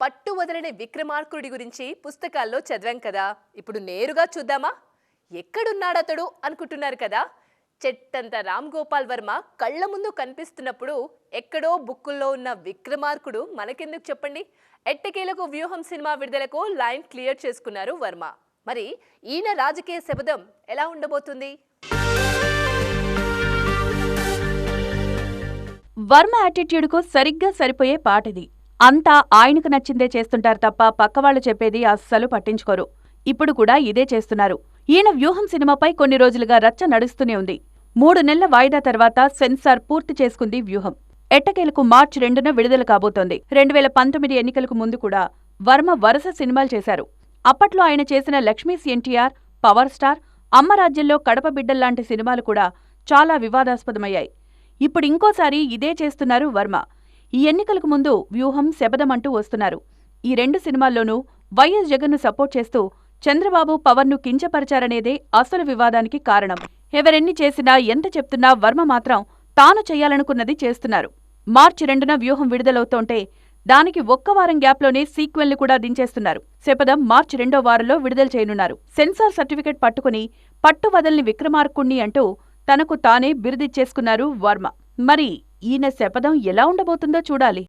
పట్టు వదలని విక్రమార్కుడి గురించి పుస్తకాల్లో చదివాం కదా. ఇప్పుడు నేరుగా చూద్దామా? ఎక్కడున్నాడతడు అనుకుంటున్నారు కదా? చెట్టంత రామ్ గోపాల్ వర్మ కళ్ళ ముందు కనిపిస్తున్నప్పుడు ఎక్కడో బుక్కుల్లో ఉన్న విక్రమార్కుడు మనకెందుకు చెప్పండి? ఎట్టకేలకు వ్యూహం సినిమా విడుదలకు లైన్ క్లియర్ చేసుకున్నారు వర్మ. మరి ఈయన రాజకీయ శబదం ఎలా ఉండబోతుంది? వర్మ యాటిట్యూడ్కు సరిగ్గా సరిపోయే పాటిది. అంతా ఆయనకు నచ్చిందే చేస్తుంటారు తప్ప పక్కవాళ్ళు చెప్పేది అస్సలు పట్టించుకోరు. ఇప్పుడు కూడా ఇదే చేస్తున్నారు. ఈయన వ్యూహం సినిమాపై కొన్ని రోజులుగా రచ్చ నడుస్తూనే ఉంది. మూడు నెలల వాయిదా తర్వాత సెన్సార్ పూర్తి చేసుకుంది వ్యూహం. ఎట్టకేలకు మార్చి రెండున విడుదల కాబోతోంది. రెండు వేల పంతొమ్మిది ఎన్నికలకు ముందు కూడా వర్మ వరుస సినిమాలు చేశారు. అప్పట్లో ఆయన చేసిన లక్ష్మీస్ ఎన్టీఆర్ పవర్ స్టార్ అమ్మ రాజ్యంలో కడప బిడ్డల్లాంటి సినిమాలు కూడా చాలా వివాదాస్పదమయ్యాయి. ఇప్పుడు ఇంకోసారి ఇదే చేస్తున్నారు వర్మ. ఈ ఎన్నికలకు ముందు వ్యూహం శబదమంటూ వస్తున్నారు. ఈ రెండు సినిమాల్లోనూ వైఎస్ జగన్ను సపోర్ట్ చేస్తూ చంద్రబాబు పవన్ను కించపరిచారనేదే అసలు వివాదానికి కారణం. ఎవరెన్ని చేసినా ఎంత చెప్తున్నా వర్మ మాత్రం తాను చేయాలనుకున్నది చేస్తున్నారు. మార్చి రెండున వ్యూహం విడుదలవుతోంటే దానికి ఒక్క వారం గ్యాప్లోనే సీక్వెల్ని కూడా దించేస్తున్నారు. శపథం మార్చి రెండో వారంలో విడుదల చేయనున్నారు. సెన్సార్ సర్టిఫికెట్ పట్టుకుని పట్టువదల్ని విక్రమార్కుణ్ణి అంటూ తనకు తానే బిరుదిచ్చేసుకున్నారు వర్మ. మరి ఈయన శపథం ఎలా ఉండబోతుందో చూడాలి.